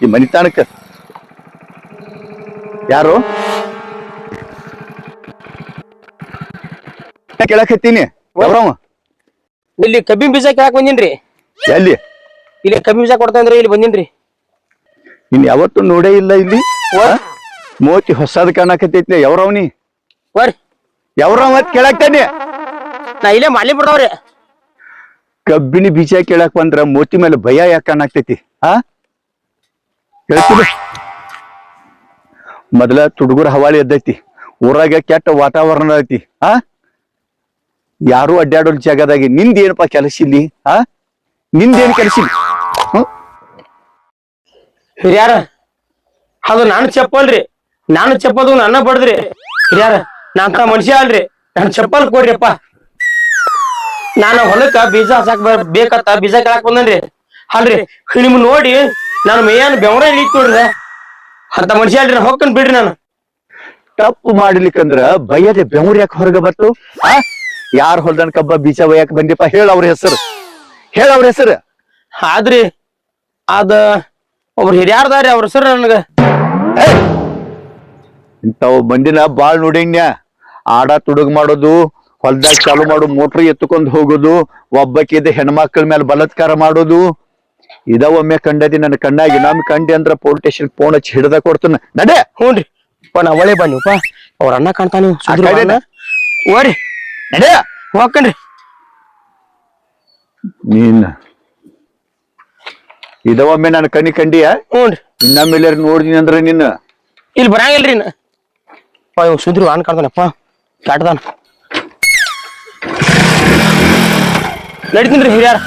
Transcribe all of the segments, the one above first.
ಈ ಮನಿತಾಣಕ್ಕ ಯಾರು? ಕೇಳಕತ್ತೀನಿ ಇಲ್ಲಿ ಕಬ್ಬಿನ ಬೀಜ ಕೇಳಕ್ ಬಂದಿನ್ರಿ. ಎಲ್ಲಿ? ಇಲ್ಲಿ ಕಬ್ಬಿನ ಬೀಜ ಕೊಡ್ತಂದ್ರಿ ಇಲ್ಲಿ ಬಂದಿನ್ರಿ. ಇನ್ ಯಾವತ್ತು ನೋಡೇ ಇಲ್ಲ ಇಲ್ಲಿ ಮೋತಿ ಹೊಸದ ಕಾಣಕತ್ತೈತಿ ಯಾವ್ರವ್ನಿ? ಬರ್ರಿ ಕೇಳಕ್ತಾನೆ ಅಂತ ಕೇಳಾಕ್ತಾನೆ? ನಾ ಇಲ್ಲೇ ಮಾಲಿ ಬಿಡ್ತಾವ್ರಿ ಕಬ್ಬಿನ ಬೀಜ ಕೇಳಕ್ ಬಂದ್ರ ಮೋತಿ ಮೇಲೆ ಭಯ ಯಾಕೆ ಕಾಣಾಕ್ತೈತಿ ಆ? ಹೇಳ್ತೀನಿ. ಮೊದಲ ತುಡುಗುರ ಹವಾಳಿ ಎದ್ದೈತಿ. ಊರಾಗ ಕೆಟ್ಟ ವಾತಾವರಣ ಐತಿ. ಆ? ಯಾರು ಅಡ್ಡಾಡೋ ಜಾಗದಾಗಿ ನಿಂದೇನಪ್ಪ ಕೆಲಸ ಇಲ್ಲಿ? ಆ? ನಿಂದೇನು ಕೆಲಸ ಇಲ್ಲಿ? ಹಿರಿಯಾರ, ಅದು ನಾನು ಚಪ್ಪಲ್ರಿ. ನಾನು ಚಪ್ಪಲ್ದು ನನ್ನ ಬಡದ್ರಿ. ಹಿರಿಯಾರ ನಾನ್ ಅಂತ ಮನುಷ್ಯ ಅಲ್ರಿ. ನಾನು ಚಪ್ಪಲ್ ಕೊಡ್ರಿಪ್ಪ. ನಾನು ಹೊಲಕ್ಕ ಬೀಜ ಹಾಸಕ್ ಬೇಕತ್ತ ಬೀಜ ಕೇಳಕ್ ಬಂದನ್ರಿ. ಅಲ್ರಿ, ನಿಮ್ ನೋಡಿ ನಾನು ಮೇಯನ್ ಬೆವರ ಇಳಿತ್ ನೋಡ್ರಿ ಅಂತ ಮನುಷ್ಯ ಅಲ್ರಿ ಹೋಗ್ತೇನೆ ಬಿಡ್ರಿ ನಾನು. ತಪ್ಪು ಮಾಡ್ಲಿಕ್ಕಂದ್ರ ಬಯದೆ ಬೆವರ್ ಯಾಕೆ ಹೊರಗೆ ಬತ್ತು ಆ? ಯಾರ್ ಹೊಲ್ದನ್ ಕಬ್ಬ ಬೀಜ ಒಯ್ಯಾಕ ಬಂದಿಪ್ಪ? ಹೇಳ ಅವ್ರ ಹೆಸರು. ಹೇಳ ಅವ್ರ ಹೆಸರು. ಆದ್ರಿ ಅದ ಒಬ್ರು ಹಿರಿಯಾರ್ದಾರಿ ಅವ್ರ ಹೆಸರು ನನಗ. ಇಂಥವ್ ಮಂದಿನ ಬಾಳ್ ನೋಡಿನ್ಯ ಆಡ ತುಡುಗ್ ಮಾಡೋದು ಹೊಲ್ದಾಗ ಚಾಲು ಮಾಡು ಮೋಟ್ರ್ ಎತ್ತುಕೊಂಡು ಹೋಗೋದು ಒಬ್ಬಕ್ಕಿದ ಹೆಣ್ಮಕ್ಳ ಮೇಲೆ ಬಲತ್ಕಾರ ಮಾಡೋದು. ಇದ ಒಮ್ಮೆ ಕಂಡದಿ ನನ್ನ ಕಣ್ಣಾಗಿ ನಮ್ ಕಂಡಿ ಅಂದ್ರ ಪೋಲಿಸ್ ಸ್ಟೇಷನ್ ಫೋನ್ ಹಚ್ಚಿ ಹಿಡ್ದ ಕೊಡ್ತಾನ. ನಡೆ! ಹ್ಞೂನ್ರಿ ಅಪ್ಪ ನಾ ಒಳ್ಳೆ ಪಾ. ಅವ್ರ ಅಣ್ಣ ಕಾಣ್ತಾನೆ? ಓರಿ ನಡೆ! ಹೋಗ್ಕಣ್ರಿ ನೀನ್ ಇದ ಒಮ್ಮೆ ನನ್ನ ಕಣ್ಣಿ ಕಂಡಿಯ? ಹ್ಞೂನ್ರಿ ಇನ್ನೊಮ್ಮೆಲ್ಲ ನೋಡಿದೀನಿ ಅಂದ್ರ ನಿನ್ನ? ಇಲ್ಲಿ ಬರಂಗಿಲ್ರಿ. ಅಪ್ಪ ಇವ್ ಸುದ್ರಿ ಅಣ್ಣ ಕಾಣ್ತಾನಪ್ಪ ಕಾಟ್ದಾನ ನಡಿತೀನ್ರಿ ಹಿರಿಯಾರ.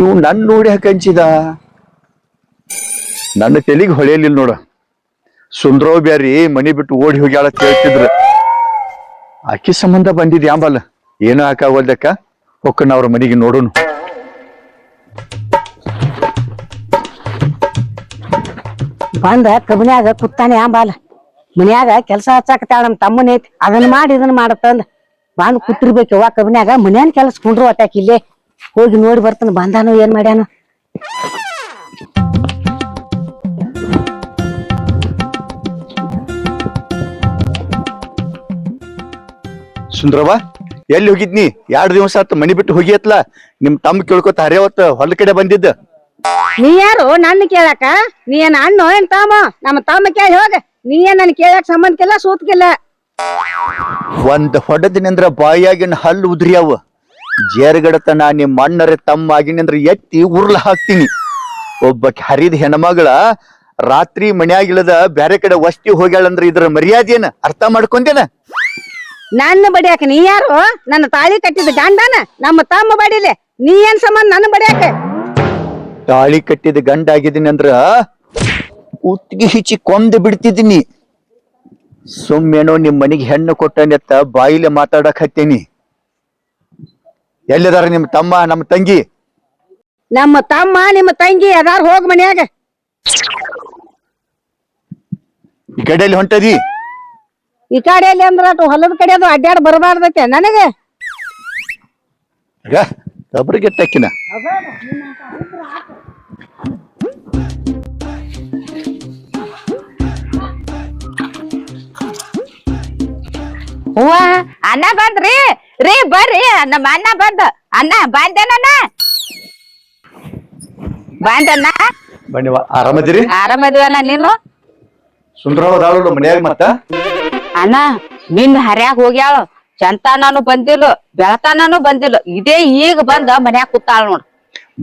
ಇವ್ ನನ್ ನೋಡಿ ಹಂಚಿದ ನನ್ನ ತೆಲಿಗೆ ಹೊಳೆಯಲಿಲ್ಲ ನೋಡ. ಸುಂದ್ರವ್ ಬ್ಯಾರಿ ಮನಿ ಬಿಟ್ಟು ಓಡಿ ಹೋಗ್ಯಾಳ ಅಂತ ಹೇಳ್ತಿದ್ರ. ಆಕಿ ಸಂಬಂಧ ಬಂದಿದ್ ಯಾಂಬಲ್ಲ. ಏನು ಹಾಕಾಗೋದಕ್ಕ ಹೊಕ್ಕನ ಅವ್ರ ಮನಿಗೆ ನೋಡೋನು. ಬಂದ ಕಬ್ನ್ಯಾಗ ಕುತ್ತಾನೆ ಆಂಬಾಲ ಮನ್ಯಾಗ ಕೆಲಸ ಹಚ್ಚಾಕತ್ತಾಳ ನಮ್ಮ ತಮ್ಮನೈತಿ ಅದನ್ನ ಮಾಡಿ ಇದನ್ನ ಮಾಡತ್ತಂದ. ಬಂದ್ ಕೂತಿರ್ಬೇಕು ಯವ್ವ ಕಬ್ನ್ಯಾಗ. ಮನ್ಯಾನ್ ಕೆಲಸ ಕುಂಡ್ರು ಅಟ್ಯಾಕ ಇಲ್ಲೇ. ಹೋಗಿ ನೋಡಿ ಬರ್ತಾನ ಬಂದಾನು ಏನ್ ಮಾಡ್ಯಾನು. ಸುಂದ್ರವ ಎಲ್ಲಿ ಹೋಗಿದ್ನಿ ಎರಡು ದಿವಸ ಆತ ಮನಿ ಬಿಟ್ಟು ಹೋಗಿಯತ್ಲ. ನಿಮ್ ತಮ್ಮ ಕೇಳ್ಕೊತ ಹರಿಯವತ್ತ ಹೊಲ ಕಡೆ ಬಂದಿದ್ದ. ನೀ ಯಾರು? ನನ್ನ ಕೇಳಾಕ ನೀ ಏನ್ ಅಣ್ಣ ಏನ್ ತಾಮ ನಮ್ಮ ತಮ್ಮ ಕೇಳಿ ಹೋಗ. ನೀ ಏನ್ ನನ್ ಕೇಳಾಕ ಸಂಬಂಧಕ್ಕಿಲ್ಲ ಸೂತ್ಕಿಲ್ಲ? ಒಂದ್ ಹೊಡೆದಿನಿಂದ್ರ ಬಾಯಾಗಿನ ಹಲ್ಲು ಉದ್ರಿಯಾವ. ಜೇರ್ಗಡತನ ನಿಮ್ ಮಣ್ಣರೆ ತಮ್ಮ ಆಗಿನಂದ್ರ ಎತ್ತಿ ಉರ್ಲ ಹಾಕ್ತೀನಿ. ಒಬ್ಬ ಹರಿದ ಹೆಣ್ಮಗಳ ರಾತ್ರಿ ಮನ್ಯಾಗಿಳದ ಬ್ಯಾರೆ ಕಡೆ ವಸ್ತಿ ಹೋಗ್ಯಾಳಂದ್ರ ಇದ್ರ ಮರ್ಯಾದೆನ ಅರ್ಥ ಮಾಡ್ಕೊಂಡೇನ? ನನ್ನ ಬಡಿಯಾಕ ನೀ ಯಾರು? ನನ್ನ ತಾಳಿ ಕಟ್ಟಿದ ಗಂಡನ? ನಮ್ಮ ತಮ್ಮ ಬಡಿಲೆ. ನೀ ಏನ್ ಸಂಬಂಧ ನನ್ನ ಬಡಿಯಾಕ ತಾಳಿ ಕಟ್ಟಿದ ಗಂಡ ಆಗಿದ್ದೀನಿ ಅಂದ್ರ ಉತ್ತಿಗೆ ಹಿಚ್ಚಿ ಕೊಂದು ಬಿಡ್ತಿದ್ದೀನಿ. ಸುಮ್ಮೇನೋ ನಿಮ್ಮ ಮನಿಗೆ ಹೆಣ್ಣು ಕೊಟ್ಟನೆತ್ತ ಬಾಯಿಲಿ ಮಾತಾಡಕ್ ಹತ್ತೇನಿ. ಎಲ್ಲಿದಾರ ನಿಮ್ ತಮ್ಮ ನಮ್ಮ ತಂಗಿ? ನಮ್ಮ ತಮ್ಮ ನಿಮ್ಮ ತಂಗಿ ಅದಾರ ಹೋಗ ಮನ್ಯಾಗ. ಈ ಕಡೆಯಲ್ಲಿ ಹೊಂಟದಿ? ಈ ಕಡೆಯಲ್ಲಿ ಅಂದ್ರ ಅಟ್ ಹೊಲದ ಕಡೆ ಅದು ಅಡ್ಡಾಡ್ ಬರಬಾರ್ದೈತೆ ನನಗೆ. ಕಬ್ರಿಗೆ ಟಕ್ಕಿನ ಹೂವ ಅಣ್ಣ ಬಂದ್ರಿ ರೀ ಬರ್ರಿ ನಮ್ಮ ಅಣ್ಣ ಬಂದ ಅಣ್ಣ ಬಂದೇನಣ್ಣ. ಬಂದಣ್ಣ. ಬನ್ನಿ ಆರಾಮದಿರಿ ಆರಾಮದಿವಣ್ಣ ನೀನು? ಸುಂದರವಾದ ಮನ್ಯಾಗ ಮತ್ತ? ಅಣ್ಣ ನಿನ್ ಹರ್ಯಾಗ ಹೋಗ್ಯಾಳು. ಚಂತಾನನು ಬಂದಿಲ್ಲ ಬೆಳತಾನನು ಬಂದಿಲ್ಲ. ಇದೇ ಈಗ ಬಂದ ಮನ್ಯಾಗ ಕೂತಾಳ ನೋಡ್.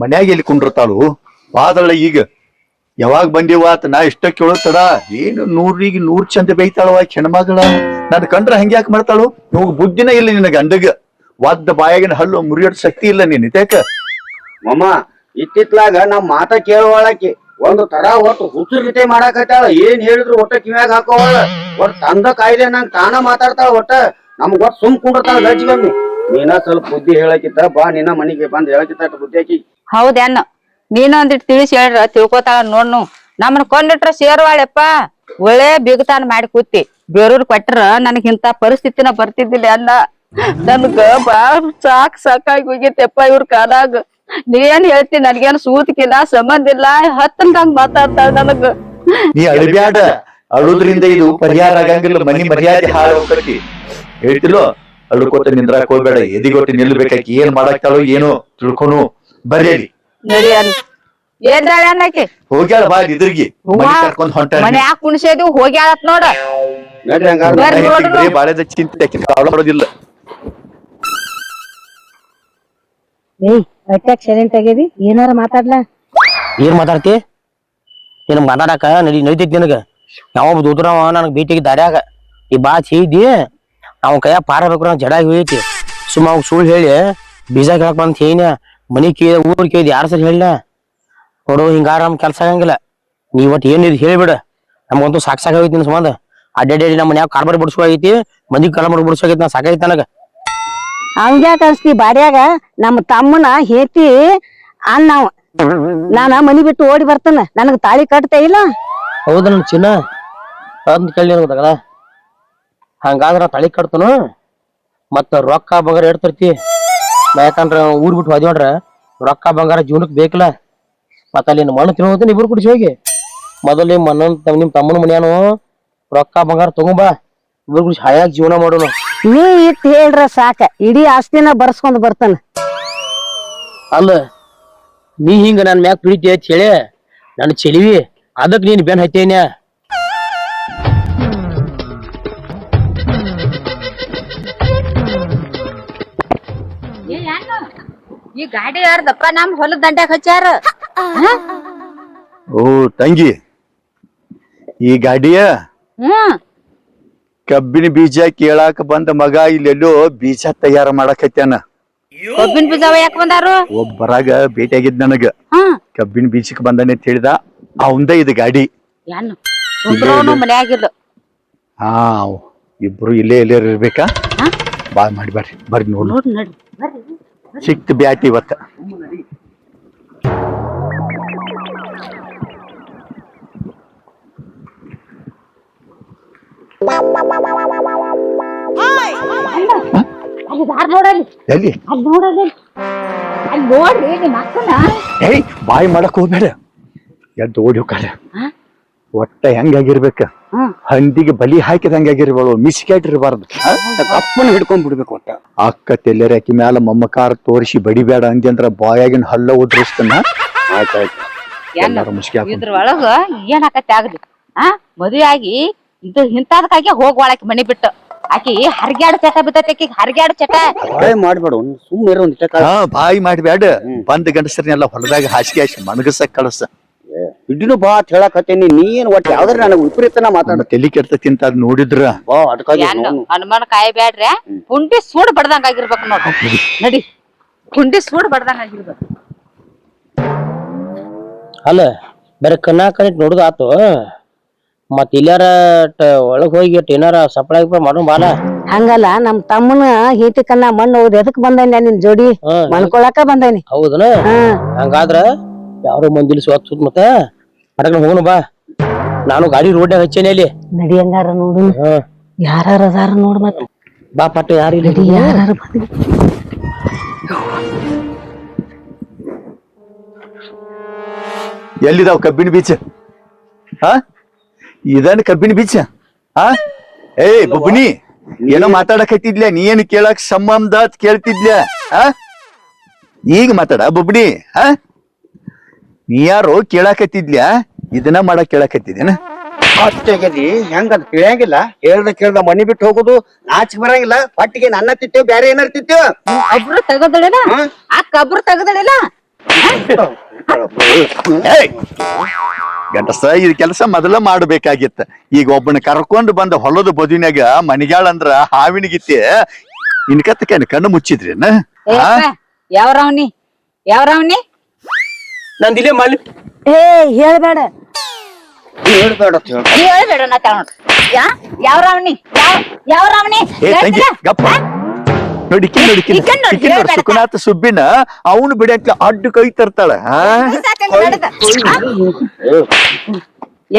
ಮನ್ಯಾಗ ಎಲ್ಲಿ ಕುಂಡಿರ್ತಾಳು ಬಾದಳ ಈಗ. ಯಾವಾಗ ಬಂದಿವ ಅಂತ ನಾ ಇಷ್ಟ ಕೇಳುತ್ತಡ ಏನು ನೂರಿಗೆ ನೂರ್ ಚಂದ ಬೈತಾಳವ ಹೆಣ್ಮಗಳ. ನನ್ ಕಂಡ್ರ ಹಂಗೆ ಯಾಕೆ ಮಾಡ್ತಾಳು? ನೋವು ಬುದ್ಧಿನ ಇಲ್ಲ ನಿನ್ನ ಗಂಡಗ ವಾದ್ದ ಬಾಯಾಗಿನ ಹಲ್ಲು ಮುರಿಯೋದ್ ಶಕ್ತಿ ಇಲ್ಲ ನೀನ್ ಇತ್ಯಾಕ ಮಮ್ಮ ಇತ್ತಿತ್ಲಾಗ ನಮ್ ಮಾತ ಕೇಳುವಳಕಿ. ಒಂದು ತರ ಹೊತ್ತು ಹುಚ್ಚುರ್ಗಿತೆ ಮಾಡಾಕತ್ತಾಳ. ಏನ್ ಹೇಳಿದ್ರು ಒಟ್ಟ ಕಿವ್ಯಾಗ ಹಾಕೋವಳ. ಒಟ್ ತಂದ ಕಾಯ್ದೆ ನಂಗ್ ತಾನ ಮಾತಾಡ್ತಾಳ ಒಟ್ಟ. ನಮ್ಗ್ ಒಟ್ ಸುಮ್ ಕುಂಡಿರ್ತಾಳ ಗಜ್ಜಿಗೊಮ್ಮಿ. ನೀನ ಸ್ವಲ್ಪ ಬುದ್ಧಿ ಹೇಳಕಿತ್ತ ಬಾ ನಿನ್ನ ಮನಿಗೆ ಬಂದ್ ಹೇಳಕಿತ್ತ ಅಷ್ಟ್ ಬುದ್ಧಿ ಆಕಿ. ಹೌದೇನ ಒಂದಿಟ್ಟು ತಿಳಿಸಿ ಹೇಳ್ರ ತಿಳ್ಕೊತಾಳ ನೋಡ್ನು. ನಮ್ಮನ್ ಕೊಂಡಿಟ್ರ ಸೇರ್ವಾಳೆಪ್ಪ ಒಳ್ಳೆ ಬಿಗತಾನ ಮಾಡಿ ಕೂತಿ. ಬೇರೆಯವ್ರ್ ಕೊಟ್ರ ನನಗ್ ಇಂತ ಪರಿಸ್ಥಿತಿನ ಬರ್ತಿದ್ದಿಲ್ಲ ಅಲ್ಲ. ನನ್ಗ ಬಾಳ್ ಸಾಕ್ ಸಾಕಾಗಿ ಹೋಗೈತೆಪ್ಪ ಇವ್ರ ಕಾಲಾಗ. ನೀ ಏನ್ ಹೇಳ್ತಿ? ನನ್ಗೇನ್ ಸೂತಿಕಿಲ್ಲ ಸಂಬಂಧ ಇಲ್ಲ ಹತ್ತಂದಂಗ್ ಮಾತಾಡ್ತಾಳ ನನಗ. ನೀ ಅಳಬ್ಯಾಡ. ಅಳುದ್ರಿಂದ ಇದು ಪರಿಹಾರ ಆಗಂಗಿಲ್ಲ ಮನಿ ಮರ್ಯಾದೆ ಹಾಳು ಹೋಗ್ತೈತಿ. ಹೇಳ್ತಿಲ್ಲೋ? ಅಳ್ಕೋತ ನಿಂದ್ರಾಕ್ ಹೋಗ್ಬೇಡ ಎದಿಗೊಟ್ಟು ನಿಲ್ಬೇಕಾಕಿ ಏನ್ ಮಾಡಾಕ್ತಾಳೋ ಏನೋ ತಿಳ್ಕೊನು. ಬರ್ರಿ ನಡಿ ಅನ್ ಏನ್ರಾಳ ಅನ್ನಕ್ಕೆ ಹೋಗ್ಯಾಳ ಬಾ ಇದ್ರಿಗೆ ಮನಿ ಕರ್ಕೊಂಡ್ ಹೊಂಟ ಮನೆ ಯಾಕೆ ಕುಣಿಸೇದು ಹೋಗ್ಯಾಳತ್ ನೋಡ. ಬರೀ ಬಾಳೆದ ಚಿಂತೆ ಏಯ್ ಅಟ್ಯಾಕ್ ಸೈಲೆಂಟ್ ಆಗ್ಯದಿ ಏನಾರ ಮಾತಾಡ್ಲಾ? ಏನ್ ಮಾತಾಡ್ತಿ? ನಿನ್ ಮಾತಾಡಕ? ನಡಿ ನಡೀತೈತಿ ನಿನಗ. ಯಾವ ದೂದ್ರವ ನನಗ್ ಭೇಟಿಗೆ ದಾರ್ಯಾಗ. ಈ ಬಾ ಚೀದಿ ಅವ್ನ ಕೈಯಾಗ ಪಾರ ಬೇಕು ನಂಗೆ ಜಡಾಗಿ ಹೋಯ್ತಿ ಸುಮ್ಮ ಅವ್ ಸುಳ್ಳು ಹೇಳಿ ಬೀಜ ಕೇಳಕ್ ಬಂದ್ ಏನ ಮನಿ ಕೇಳಿದ ಊರ್ ಕೇಳಿ ಯಾರ ಸರಿ ಹೇಳಿನ ನೋಡು ಹಿಂಗಾರ ನಮ್ ಕೆಲ್ಸ ಆಗಂಗಿಲ್ಲ. ನೀ ಒಟ್ಟು ಏನಿದ್ ಹೇಳ್ಬಿಡ. ನಮ್ಗಂತೂ ಸಾಕ್ ಸಾಕಾಗೈತಿ ನಿನ್ ಸಂಬಂಧ. ಅಡ್ಡಾಡಿ ನಮ್ಮ ಮನ್ಯಾಗ ಕಾರ್ಬಾರ್ ಬಿಡ್ಸೋಗೈತಿ ಮಂದಿ ಕಲಮರ್ ಬಿಡ್ಸೋಗೈತಿ ನಾ ಸಾಕೈತಿ ನನಗ. ಹಂಗ್ಯಾಕೆ ಅನ್ಸ್ತಿ ಬಾಡ್ಯಾಗ ನಮ್ಮ ತಮ್ಮನ ಹೇತಿ ಅನ್ನವ ನಾನ ಮನಿ ಬಿಟ್ಟು ಓಡಿ ಬರ್ತಾನ ನನಗ ತಾಳಿ ಕಟ್ತಾ ಇಲ್ಲ. ಹೌದ ನನ್ ಚಿನ್ನ ಅಂತ ಕೇಳಿ ಗೊತ್ತಾಗದ ಹಂಗಾದ್ರ ತಾಳಿ ಕಟ್ತನು ಮತ್ತ ರೊಕ್ಕ ಬಂಗಾರ ಇಡ್ತಿರ್ತಿ ಯಾಕಂದ್ರ ಊರ್ ಬಿಟ್ಟು ಹೋದ್ವಿ ರೊಕ್ಕ ಬಂಗಾರ ಜೀವನಕ್ ಬೇಕಲ್ಲ. ಮತ್ತ ಅಲ್ಲಿ ಮಣ್ಣು ತಿನ್ನೋದ್ ಇಬ್ರು ಕುಡಿಸಿ ಹೋಗಿ. ಮೊದಲು ನಿಮ್ ಮಣ್ಣನ್ ನಿಮ್ ತಮ್ಮನ ಮನ್ಯಾನು ರೊಕ್ಕ ಬಂಗಾರ ತಗೊಂಬಾ. ಕುಡಿಸಿ ಹಾಯಾಗಿ ಜೀವನ ಮಾಡೋನು? ನೀ ಇಟ್ ಹೇಳ್ರ ಸಾಕ. ಇಡೀ ಆಸ್ತಿನ ಬರ್ಸ್ಕೊಂಡ್ ಬರ್ತಾನ. ಅಲ್ಲ ನೀ ಹಿಂಗ ನನ್ ಮ್ಯಾಗ ಪ್ರೀತಿ ಅಂತ ಹೇಳಿ ನನ್ನ ಚೆಲಿವಿ. ಅದಕ್ಕೆ ನೀನ್ ಬೆನ್ ಹತ್ತೇನ್ಯ ಈ ಗಾಡಿ ಯಾರ್ದಪ್ಪ ನಮ್ ಹೊಲದ ದಂಡ್ಯಾಗ ಹಚ್ಚಾರ ಓ ತಂಗಿ. ಈ ಗಾಡಿಯ ಹ್ಮ್. ಕಬ್ಬಿನ ಬೀಜ ಕೇಳಾಕ ಬಂದ ಮಗ ಇಲ್ಲೆಲ್ಲೋ ಬೀಜ ತಯಾರ ಮಾಡಕತ್ಯಾನ. ಕಬ್ಬಿನ ಬೀಜ ಯಾಕೆ ಬಂದಾರು? ಒಬ್ಬರಾಗ ಭೇಟಿಯಾಗಿದ್ ನನಗ. ಹ್ಮ್. ಕಬ್ಬಿನ ಬೀಜಕ್ ಬಂದನೆ ಅಂತ ಹೇಳಿದ ಅವಂದ ಇದು ಗಾಡಿ. ಏನ್ ಕುಂದ್ರೋನು ಮನ್ಯಾಗಿಲ್ಲ ಹಾ ಇಬ್ರು ಇಲ್ಲೇ ಇಲ್ಲೇ ಇರ್ಬೇಕಾ? ಬಾ ಮಾಡಿ ಬರ್ರಿ ಬರ್ರಿ ನೋಡಿ. ನೋಡಿ ನಡಿ ಸಿಕ್ತು ಬ್ಯಾಟಿ ಇವತ್ತ. ಅಲ್ಲಿ ದಾರ್ ನೋಡಲ್ಲಿ ಎಲ್ಲಿ? ಅಲ್ಲಿ ನೋಡಲ್ಲಿ ಅಲ್ಲಿ ನೋಡ್ರಿ ನಿಮ್ಮ ಅಕ್ಕನ ಏಯ್ ಬಾಯಿ ಮಾಡಕ್ ಹೋಗ್ಬೇಡ. ಎದ್ದು ಓಡಿ ಹೋಗಾರ ಒಟ್ಟ ಹೆಂಗಾಗಿರ್ಬೇಕ. ಹಂದಿಗೆ ಬಲಿ ಹಾಕಿದ ಆಗಿರ್ಬೋದು ಮಿಸ್ಕ್ಯಾಟಿರ್ಬಾರ್ದು ಅಪ್ಪನ ಹಿಡ್ಕೊಂಡ್ ಬಿಡ್ಬೇಕು ಒಟ್ಟ ಅಕ್ಕ ತೆಲ್ಲೆರೆ ಹಾಕಿ ಮ್ಯಾಲ ಮಮ್ಮಕಾರ ತೋರಿಸಿ ಬಡಿಬೇಡ ಅಂದಿ ಅಂದ್ರ ಬಾಯಾಗಿನ ಹಲ್ಲ ಉದ್ರಿಸ್ತನ? ಆಯ್ತಾಯ್ತು ಎಲ್ಲಾರು ಮುಸ್ಕಿ ಇದ್ರ ಒಳಗ ಏನಾಕತ್ತೆ ಆಗ್ಲಿ? ಆ ಮದುವೆ ಆಗಿ ಇದು ಇಂತಾದಕ್ಕಾಗಿ ಹೋಗ್ವಾಳಕಿ ಮನೆ ಬಿಟ್ಟು. ಆಕಿ ಹರ್ಗ್ಯಾಡ್ ಚಟ ಬಿದ್ದೈತಿ ಆಕಿ ಹರ್ಗ್ಯಾಡ್ ಚಟ. ಬಾಯ್ ಮಾಡ್ಬೇಡ ಸುಮ್ಮನೆ ಇರೋ ಹಾ ಬಾಯಿ ಮಾಡಬೇಡ. ಬಂದ್ ಗಂಡಸರನ್ನೆಲ್ಲ ಹೊಲದಾಗ ಹಾಸಿಗೆ ಹಾಸಿ ಮಣಗಸ ಕಳಸ. ಇಡ್ಡಿನೂ ಬಾ ಅಂತ ಹೇಳಕತ್ತೇನಿ. ನೀ ಏನ್ ಒಟ್ಟ ಯಾವ್ದಾರ ನನಗ್ ವಿಪರೀತನ ಮಾತಾಡ. ತಲಿ ಕೆಡ್ತತಿ ಅಂತ ಅದ್ ನೋಡಿದ್ರ? ಬಾ. ಹನುಮಾನ ಕಾಯಿ ಬ್ಯಾಡ್ರಿ ಪುಂಡಿ ಸೂಡ್ ಬಡ್ದಂಗ ಆಗಿರ್ಬೇಕು ನೋಡ್ರಿ ನಡಿ. ಪುಂಡಿ ಸೂಡ್ ಬಡ್ದಂಗ ಆಗಿರ್ಬೇಕು. ಅಲ್ಲ ಬರೀ ಕಣ್ಣ ನೋಡುದಾತು. ಮತ್ ಇಲ್ಲಾರ ಟ- ಒಳಗ್ ಹೋಗಿ ಏನಾರ ಸಪ್ಲೈ ಮಾಡೋ ಬಾಲ ಹಂಗಲ್ಲ ನಮ್ ತಮ್ಮನ ಹೀಟಿ ಕನ್ನ ಮಣ್ಣು ಹೋದ್ ಎದಕ್ ಬಂದೇನಿ ನಿನ್ ಜೋಡಿ? ಮಣ್ಕೊಳಕ ಮಲ್ಕೊಳಕ ಬಂದೇನಿ. ಹೌದನ? ಹಾ. ಹಂಗಾದ್ರ ಯಾರು ಮಂದಿಲಿ ಸುತ್ತ ಸುತ್ತ ಮತ್ತ ಹೊರಗೆ ಹೋಗೋಣ ಬಾ. ನಾನು ಗಾಡಿ ರೋಡ್ ಹಚ್ಚೇನೆ ಅಲ್ಲಿ. ನಡಿ ಹಂಗಾರ ನೋಡು ಯಾರ ಅದಾರ ನೋಡ್ ಮತ್ ಬಾ ಪಟ್ಟ ಯಾರು ಇಲ್ಲ? ಯಾರ ಬಂದಿ ಎಲ್ಲಿದಾವ್ ಕಬ್ಬಿನ ಬೀಚ್? ಹಾ? ಇದನ್ ಕಬ್ಬಿನ ಬೀಜ ಹಾ ಏಯ್ ಬುಬ್ನಿ ಏನೋ ಮಾತಾಡಕತ್ತಿದ್ಲ ನೀ ಏನ್ ಕೇಳಕ್ ಸಂಬಂಧ ಅಂತ ಕೇಳ್ತಿದ್ಲ ಹಾ ಈಗ ಮಾತಾಡ ಬುಬ್ನಿ ಹಾ ನೀ ಯಾರು ಕೇಳಾಕತ್ತಿದ್ಲ ಇದನ್ನ ಮಾಡಕ್ ಕೇಳಾಕತ್ತಿದ್ದೇನ? ಅಷ್ಟಾಗ್ಯದಿ ಹೆಂಗ ಅದ್ ತಿಳಿಯಂಗಿಲ್ಲ? ಹೇಳ್ದ ಕೇಳ್ದ ಮನಿ ಬಿಟ್ಟು ಹೋಗುದು ನಾಚಿಕ್ ಬರಂಗಿಲ್ಲ. ಪಟ್ಟಿಗೆ ನನ್ನ ತಿತ್ತೇವ್ ಬ್ಯಾರೆ ಏನಾರ ತಿತ್ತೇವ್ ಕಬ್ರು ತೆಗದಳಿಲ್ಲ ಆ ಕಬ್ರು ತೆಗದಳಿಲ್ಲ ಗಂಡಸ ಈ ಕೆಲಸ ಮೊದಲ ಮಾಡಬೇಕಾಗಿತ್ತ. ಈಗ ಒಬ್ಬನ ಕರ್ಕೊಂಡು ಬಂದ ಹೊಲದ ಬದುವಿನಾಗ ಮನಿಗಾಳ ಅಂದ್ರ ಹಾವಿನ ಗಿತ್ತೆ ಇನ್ಕತ್ತಕೇನ ಕಣ್ಣು ಮುಚ್ಚಿದ್ರಿನ ಯಾವ್ರವ್ನಿ ಯಾವ್ರವ್ನಿ ನಂದ್ ಇಲ್ಲೇ ಮಾಡಿ ಏ ಹೇಳ್ಬೇಡ. ಹೇಳ್ಬೇಡ. ಹೇಳ್ಬೇಡ ನಾ ತಗೊಂಡ್ ಯಾ? ಯಾವ್ರವ್ನಿ ಯಾವ ಯಾವ್ರವ್ನಿ ಏ ತಂಗಿ ಗಪ್ಪ. ನೋಡಿಕಿ ನೋಡಿಕಿ ಈಕಿ ನೋಡಿ, ಈಕಿ ನೋಡಿ ಸುಖನಾಥ ಸುಬ್ಬಿನ ಅವನು ಬಿಡಂತ ಅಡ್ಡು ಕೈ ತರ್ತಾಳ ಹಾ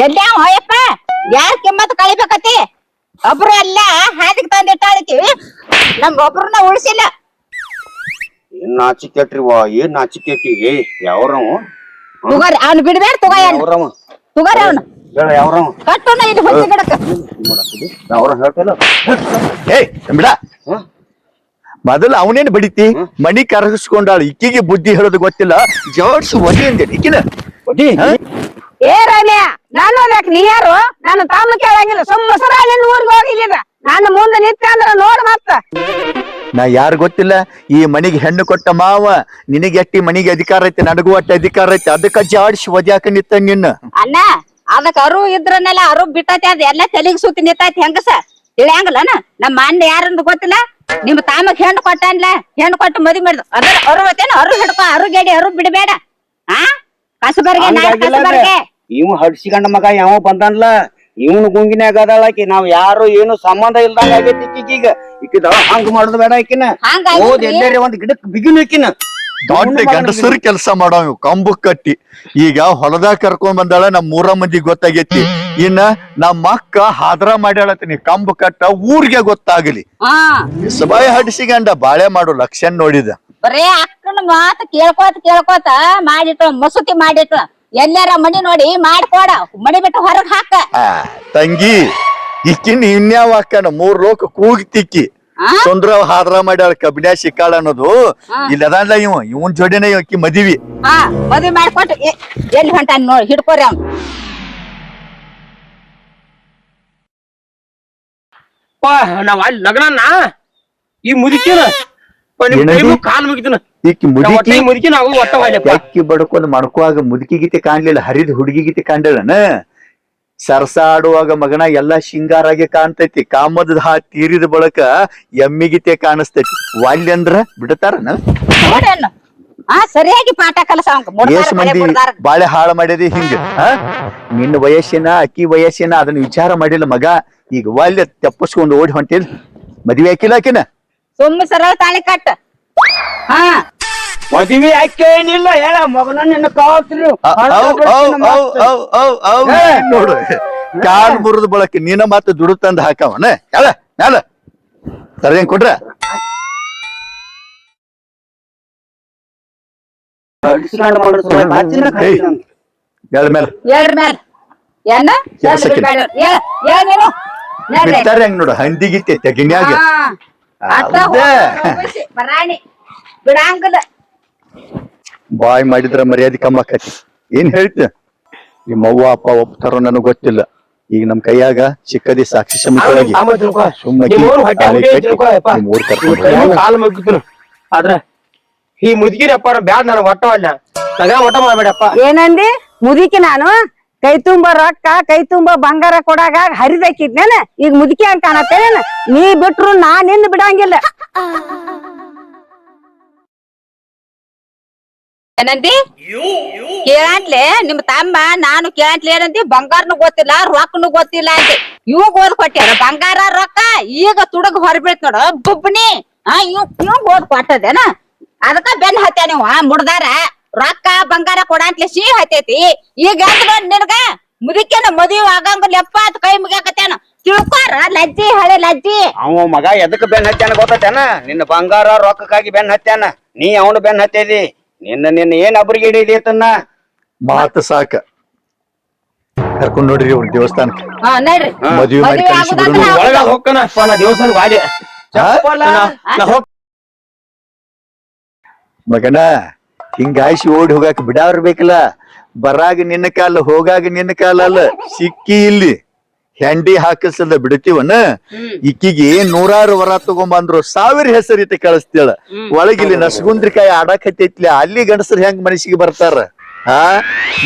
ಎಲ್ಲ ಹೋಯಪ್ಪ ಯಾರ್ ಕಿಮ್ಮತ್ ಕಳಿಬೇಕತಿ ಒಬ್ರು ಅಲ್ಲ ಹಾದಿಗೆ ತಂದಿಟ್ಟಾಳಿತಿ ನಮ್ ಒಬ್ರನ್ನ ಉಳಿಸಿಲ್ಲ ಏನ್ ನಾಚಿಕೆಟ್ರಿ ವಾ ಏನ್ ನಾಚಿಕೆಟ್ಟಿ ಏ ಯಾವ್ರವ ತುಗಾರಿ ಅವ್ನ ಬಿಡ್ಬೇಡ ತುಗ ಯಾವ್ರವ ತುಗಾರಿ ಅವ್ನ ಹೇಳ ಯಾವ್ರವ ಕಟ್ಟುನ ಇಲ್ಲಿ ಹೊಂಚಿ ಗಿಡಕ್ಕ ಯಾವ್ರ ಹೇಳ್ತಲ್ಲ ಏಯ್ ಬಿಡ? ಮೊದಲು ಅವನೇನ್ ಬಡಿತಿ? ಮಣಿ ಕರಗಿಸ್ಕೊಂಡಾಳ. ಇಕ್ಕಿಗೆ ಬುದ್ಧಿ ಹೇಳೋದು ಗೊತ್ತಿಲ್ಲ. ಜೋಡ್ಸ್ ಒಡಿ ಅಂದೆ. ಇಕ್ಕಿನ ಒಡಿ ಏ ರಮ್ಯ ನಾನು ನೀ ಯಾರು? ನಾನು ತಮ್ಮ ಕೇಳಂಗಿಲ್ಲ. ಸುಮ್ಮ ನಿನ್ನ ಊರಿಗೆ ಹೋಗಿಲ್ಲ ನಾನು ಮುಂದೆ ನಿಂತ ಅಂದ್ರ ನೋಡ್ ಮತ್ತ. ನಾ ಯಾರು ಗೊತ್ತಿಲ್ಲ? ಈ ಮನಿಗೆ ಹೆಣ್ಣು ಕೊಟ್ಟ ಮಾವ. ನಿನಗೆ ಎಟ್ಟಿ ಮನಿಗೆ ಅಧಿಕಾರ ಐತಿ? ನನಗೂ ಅಟ್ಟ ಅಧಿಕಾರ ಐತಿ. ಅದಕ್ಕ ಜಾಡ್ಸಿ ಒದ್ಯಾಕ ನಿತ್ತ ನಿನ್ನ? ಅಣ್ಣ ಅದಕ್ಕ ಅರು ಇದ್ರನ್ನೆಲ್ಲ ಅರು ಬಿಟ್ಟೈತಿ. ಅದ ಎಲ್ಲ ತಲೆಗ್ ಸುತ್ತಿ ನಿಂತೈತಿ ಹೆಂಗಸ? ತಿಳಿಯಂಗಲ್ಲನ? ನಮ್ಮ ಮಾನ್ಯ ಯಾರಂದು ಗೊತ್ತಿಲ್ಲ? ನಿಮ್ ತಾಮಕ್ ಹೆಣ್ಣು ಕೊಟ್ಟನ್ಲ ಹೆಣ್ಣು ಕೊಟ್ಟು ಮದಿ ಮಾಡಿದ. ಅದ್ರ ಅರು ಮತ್ತೇನು ಅರು ಹಿಡ್ಕೊ ಅರು ಗೇಡಿ ಅರು ಬಿಡಬೇಡ. ಆ? ಕಸಬರ್ಗೆ ನಾ ಕಸಬರ್ಗೆ. ಇವ್ ಹಡ್ಸಿಕೊಂಡ ಮಗ ಯಾವ ಬಂದನ್ಲ? ಇವನು ಗುಂಗಿನಾಗ ಅದಾಳಕಿ ನಾವ್ ಯಾರು ಏನು ಸಂಬಂಧ ಇಲ್ದಾಗ ಆಗೈತಿ ಇಕ್ಕಿದ ಹಂಗ ಮಾಡುದು ಬೇಡ ಇಕ್ಕಿನ ಹಂಗ ಓದ್ ಎಲ್ಲೇರಿ ಒಂದ್ ಗಿಡಕ್ ಬಿಗಿನ ಈಕಿನ. ದೊಡ್ಡ ಗಂಡಸರು ಕೆಲಸ ಮಾಡೋ ಕಂಬು ಕಟ್ಟಿ. ಈಗ ಹೊಲದಾಗ ಕರ್ಕೊಂಡ್ ಬಂದಾಳ ನಮ್ ಮೂರ ಮಂದಿ ಗೊತ್ತಾಗೈತಿ. ಇನ್ನ ನಮ್ಮ ಅಕ್ಕ ಹಾದ್ರ ಮಾಡ್ಯಾಳತ್ತೀನಿ ಕಂಬು ಕಟ್ಟ ಊರಿಗೆ ಗೊತ್ತಾಗಲಿ. ಸಬಾಯಿ ಹಡಿಸಿಗಂಡ ಬಾಳೆ ಮಾಡು ಲಕ್ಷಣ ನೋಡಿದ. ಬರೇ ಅಕ್ಕನ ಮಾತು ಕೇಳ್ಕೋತ ಕೇಳ್ಕೋತ ಮಾಡಿಟ್ಟು ಮಸೂತಿ ಮಾಡಿಟ್ಟು. ಎಲ್ಲಾರ ಮನಿ ನೋಡಿ ಮಾಡ್ಕೊಡ ಮನಿ ಬಿಟ್ಟು ಹೊರಗ್ ಹಾಕ. ತಂಗಿ ಇಕ್ಕಿನ್ ಇನ್ಯಾವ ಅಕ್ಕನ? ಮೂರ್ ಲೋಕ ಕೂಗಿತಿಕ್ಕಿ. ಆ? ಸುಂದ್ರ ಹಾದ್ರ ಮಾಡ್ಯಾಳ ಕಬ್ಬಿಣ ಸಿಕ್ಕಾಳ ಅನ್ನೋದು ಇಲ್ಲಿ ಇಲ್ಲ ಅದಲ್ಲ ಇವ ಇವನ್ ಜೋಡಿನ ಇವಕ್ಕಿ ಮದಿವಿ. ಹಾ ಮದ್ವಿ ಮಾಡ್ಕೊಟ್ಟು ಎ- ಎಲ್ಲಿ ಹೊಂಟ ನೋಡಿ ಹಿಡ್ಕೋರಿ ಅವ್ನು. ಪಾ ನಾವ್ ಅಲ್ಲಿ ಲಗ್ನ ಈ ಮುದುಕಿನ? ಪಾ, ನಿಮ್ ಏನಂದಿ? ಕಾಲ್ ಈಕಿ ಮುದುಕಿ? ಒಟ್ಟ ವಾಲ್ಯಪ್ಪ ಅಕ್ಕಿ ಬಡ್ಕೊಂಡ್ ಮಡ್ಕುವಾಗ ಮುದುಕಿ ಗೀತೆ ಕಾಣ್ಲಿಲ್ಲ ಹರಿದ ಹುಡುಗಿ ಗೀತೆ ಕಾಣ್ಲಿಲ್ಲನ? ಸರಸ ಆಡುವಾಗ ಮಗನ ಎಲ್ಲಾ ಶಿಂಗಾರಾಗೆ ಕಾಣ್ತೈತಿ. ಕಾಮದ ಹಾ ತೀರಿದ ಬಳಕ ಎಮ್ಮಿಗಿತೆ ಕಾಣಿಸ್ತೈತಿ. ವಾಲ್ಯ ಅಂದ್ರ ಬಿಡ್ತಾರನ? ನೋಡೇನು ಹಾ ಸರಿಯಾಗಿ ಪಾಠ ಕಲಸ. ಎಷ್ಟ್ ಮಂದಿ ಬಾಳೆ ಹಾಳು ಮಾಡ್ಯದಿ ಹಿಂಗ ಆ? ನಿನ್ನ ವಯಸ್ಸಿನ ಅಕ್ಕಿ ವಯಸ್ಸಿನ ಅದನ್ನ ವಿಚಾರ ಮಾಡಿಲ್ಲ ಮಗ. ಈಗ ವಾಲ್ಯ ತಪ್ಪಿಸ್ಕೊಂಡು ಓಡಿ ಹೊಂಟಿಲ್. ಮದ್ವೆ ಹಾಕಿಲ್ಲ ಆಕಿನ? ಸುಮ್ಮ ಸರಳ ತಾಳಿ ಕಟ್ಟ. ಹಾ. ಮದ್ವಿ ಯಾಕೆ ಏನಿಲ್ಲ ಹೇಳ ಮಗನ ನಿನ್ನ ಕಾವತ್ರಿ ನೋಡು ಕಾಲ್ ಮುರಿದ ಬಳಕ ನೀನ ಮತ್ತೆ ದುಡು ತಂದ್ ಹಾಕವನ ಹೇಳ ಹೇಳ. ಸರಿಯಂಗ್ ಕೊಟ್ರ? ಮೇಲೆ. ಏನ. ಬಿಡ್ತಾರ ಹೆಂಗ್ ನೋಡು ಹಂದಿಗಿತ್ತೆ ತೆಗಿನ್ಯಾಗ. ಬಿಡಂಗಿಲ್ಲ ಬಾಯ್ ಮಾಡಿದ್ರ ಮರ್ಯಾದೆ ಕಮ್ಮ ಆಕತಿ. ಏನ್ ಹೇಳ್ತ? ನಿಮ್ಮ ಅವ್ವ ಅಪ್ಪ ಒಪ್ತಾರೋ ನನಗ್ ಗೊತ್ತಿಲ್ಲ. ಈಗ ನಮ್ ಕೈಯಾಗ ಚಿಕ್ಕದಿ ಸಾಕ್ಷಿ ಸಮಿತಿಯೊಳಗೆ. ಸುಮ್ಮನೆ ಊರ್ ಕರ್ಕೊಂಡ್. ಕಾಲ್ ಮುಗಿತನು. ಆದ್ರ ಈ ಮುದುಕಿರಪ್ಪ ಬ್ಯಾಡ್ ನಾನು ಒಟ್ಟ ಒಟ್ಟ ಮಾಡ್ಬೇಡಪ್ಪ. ಏನಂದಿ? ಮುದುಕಿ ನಾನು? ಕೈ ತುಂಬ ರೊಕ್ಕ ಕೈ ತುಂಬ ಬಂಗಾರ ಕೊಡಾಗ ಹರಿದಾಕಿದ್ನೇನ ಈಗ ಮುದುಕಿ ಅಂತ ಕಾಣತ್ತೇನ ನೀ ಬಿಟ್ರು ನಾ ನಿನ್ನ ಬಿಡಂಗಿಲ್ಲ. ಏನಂದಿ? ಕೇಳಂತ್ಲೆ ನಿಮ್ ತಮ್ಮ ನಾನು ಕೇಳಂತ್ಲೆ ಏನಂದಿ? ಬಂಗಾರನು ಗೊತ್ತಿಲ್ಲ ರೊಕ್ಕನು ಗೊತ್ತಿಲ್ಲ ಅಂತ ಇವಾಗ ಓದ್ ಕೊಟ್ಟ್ಯಾರ? ಬಂಗಾರ ರೊಕ್ಕ ಈಗ ತುಡುಗ್ ಹೊರಬೀಳ್ತ ನೋಡ. ಬುಬ್ನಿ ಆ ಇವ್ ಇವ್ ಓದ್ ಕೊಟ್ಟದೇನ? ಅದಕ್ಕ ಬೆನ್ ಹತ್ಯ ನೀವು ಮುಡ್ದಾರ? ರೊಕ್ಕ ಬಂಗಾರ ಕೊಡಂತ್ಲೆ ಸಿ ಹತ್ತೈತಿ ಈಗ ನಿನಗ ಮುದಿಕೇನ ಮದುವೆ ಆಗಂಗಿಲ್ಲಪ್ಪ ಅಂತ ಕೈ ಮುಗಿಯಾಕತ್ತೇನ ತಿಳ್ಕೊರ ಲಜ್ಜಿ ಹಳೆ ಲಜ್ಜಿ. ಅವ ಮಗ ಎದಕ್ ಬೆನ್ ಹತ್ಯಾನ ಗೊತ್ತೇನ ನಿನ್ನ ಬಂಗಾರ ರೊಕ್ಕಕ್ಕಾಗಿ ಬೆನ್ ಹತ್ಯಾನ. ನೀ ಅವನು ಬೆನ್ ಹತ್ತಿದಿ ನಿನ್ನ ನಿನ್ನ ಏನ್ ಅಬ್ರಿಗೆ ಹಿಡಿದೈತನ್ನ ಮಾತು ಸಾಕ. ಕರ್ಕೊಂಡ್ ನೋಡ್ರಿ ಅವ್ರ ದೇವಸ್ಥಾನಕ್ಕೆ. ಹಾ ನಡ್ರಿ. ಮದ್ವೆ ಮಾಡಿ ಮದ್ವೆ ಕಳಿಸಿ ಆಗುದಂದ್ರ ಬಿಡು ಒಳಗ ಹೋಗ್ಕನಪ್ಪ ನಾ ದೇವಸ್ಥಾನ ಮಗನ ಹಿಂಗಾಯ್ಸಿ ಓಡಿ ಹೋಗಾಕ ಬಿಡಾವ್ರ ಬೇಕಲ್ಲ. ಬರಾಗ ನಿನ್ನ ಕಾಲ ಹೋಗಾಗ ನಿನ್ನ ಕಾಲ ಅಲ್ಲ ಸಿಕ್ಕಿ ಇಲ್ಲಿ. ಹೆಂಡಿ ಹಾಕಿಸಲ್ದ ಬಿಡ್ತೀವನ ಇಕ್ಕಿಗೆ ನೂರಾರು ವರ ತಗೊಂಬಂದ್ರು ಸಾವಿರ ಹೆಸರಿತ ಕಳಿಸ್ತೇಳ ಒಳಗಿಲ್ಲಿ ನಸಗುಂದ್ರಿಕಾಯಿ ಆಡಾಕ್ ಹತ್ತೈತ್ಲಿ ಅಲ್ಲಿ ಗಂಡಸರು ಹೆಂಗ್ ಮನಸ್ಸಿಗೆ ಬರ್ತಾರ? ಆ?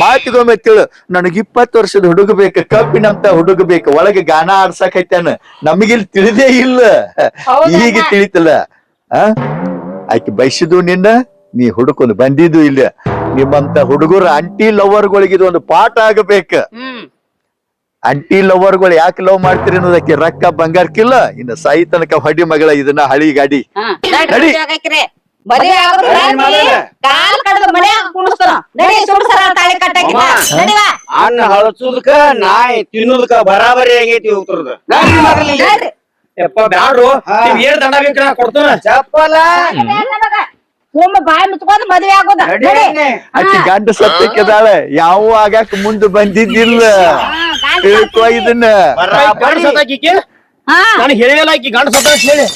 ಮಾತಿಗೊಮ್ಮೆ ತಿಳು ನನಗ್ ಇಪ್ಪತ್ತು ವರ್ಷದ ಹುಡುಗ ಬೇಕ ಕಬ್ಬಿನಂತ ಹುಡುಗ ಬೇಕ ಒಳಗೆ ಗಾನ ಆಡ್ಸಕ್ ಹೈತಾನ ನಮಗಿಲ್ಲಿ ತಿಳಿದೇ ಇಲ್ಲ. ಈಗ ತಿಳಿತಲ್ಲ. ಆ? ಆಕಿ ಬಯಸಿದ್ದು ನಿನ್ನ ನೀ ಹುಡುಕೊಂಡು ಬಂದಿದ್ದು ಇಲ್ಲ. ನಿಮ್ಮಂತ ಹುಡುಗರು ಅಂಟಿ ಲವರ್ಗಳಿಗೆ ಇದು ಒಂದು ಪಾಠ ಆಗಬೇಕ. ಅಂಟಿ ಲವರ್ಗಳು ಯಾಕೆ ಲವ್ ಮಾಡ್ತೀರಿ ಅನ್ನೋದಕ್ಕೆ ರೊಕ್ಕ ಬಂಗಾರಕ್ಕಿಲ್ಲ. ಇನ್ನು ಸಾಯಿ ತನಕ ಹೊಡಿ ಮಗಳ ಇದನ್ನ ಹಳಿ ಗಾಡಿ. ನಡಿ. ಅನ್ನ ಹಳಸುದಕ್ಕ ನಾಯಿ ತಿನ್ನುದಕ್ಕ ಬರಾಬರಿ ಆಗೈತಿ ಉತ್ತರದ ಯಪ್ಪ ಬ್ಯಾಡ್ರು. ಏನ್ ದಂಡ ಕೊಡ್ತಾನ ಚಪ್ಪಲ. ಸುಮ್ಮ ಬಾಯಿ ಮುಚ್ಕೊಂಡು ಮದ್ವೆ ಆಗೋದ? ನಡಿ. ಗಂಡ ಸತ್ತಕ್ಕಿದಾಳೆ ಯಾವ ಆಗಾಕ ಮುಂದೆ ಬಂದಿದ್ದಿಲ್ಲ. ತಿಳ್ಕೊ ಇದನ್ನ. ಹಾ. ನಾನು ಹೇಳಿಲ್ಲ ಆಕಿ ಗಂಡ ಸತ್ತ ಹೇಳಿ.